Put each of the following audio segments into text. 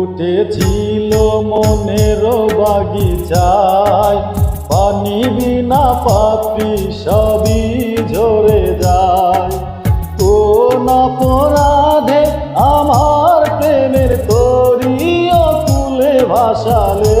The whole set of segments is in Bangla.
ফুটেছিল মনের বাগিচায়। পানি বিনা পাপি সবই ঝরে যায়। কোন অপরাধে আমার প্রেমের তরিও তুলে ভাসালে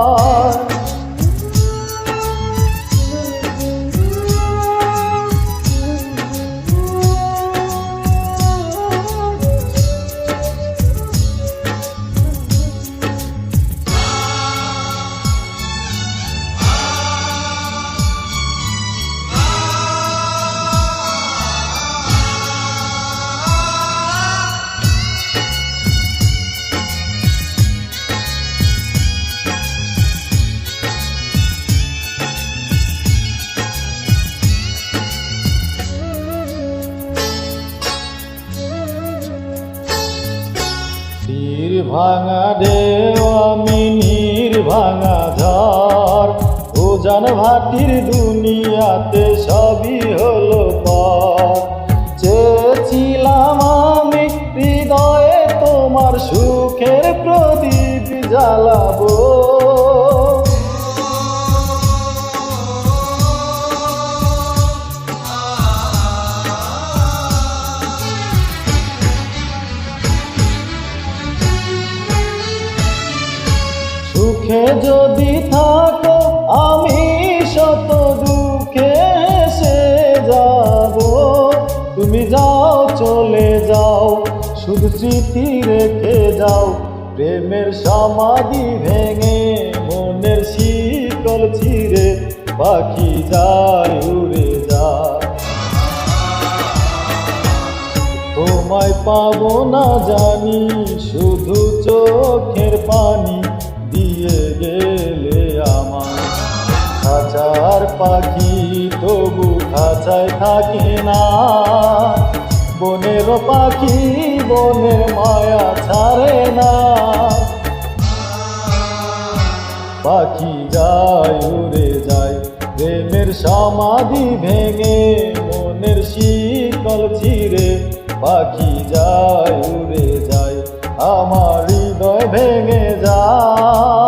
তীর দেও আমি নির্ভাঙা ভাঙা ঝড়। ওজান ভাটির দুনিয়াতে সবই হলো পর চেয়েছিলাম আমি হৃদয়ে তোমার সুখের প্রদীপ জ্বালাবো যদি থাকো, আমি শত দুঃখে হেসে যাব। তুমি যাও, চলে যাও, শুধু স্মৃতি রেখে যাও। প্রেমের সমাধি ভেঙে মনের শীতল ছিঁড়ে পাখি যায়, উড়ে যায়। তোমায় পাবো না জানি, শুধু চোখের পানি। দিয়ে গেলে আমার খাঁচার পাখি তবু খাঁচায় থাকে না। বনের পাখি বনের মায়া ছাড়ে না। পাখি যায়, উড়ে যায়, প্রেমের সমাধি ভেঙে, মনের শীতল ছিঁড়ে। পাখি যায়, উড়ে যায়, আমার হৃদয় ভেঙে যায়।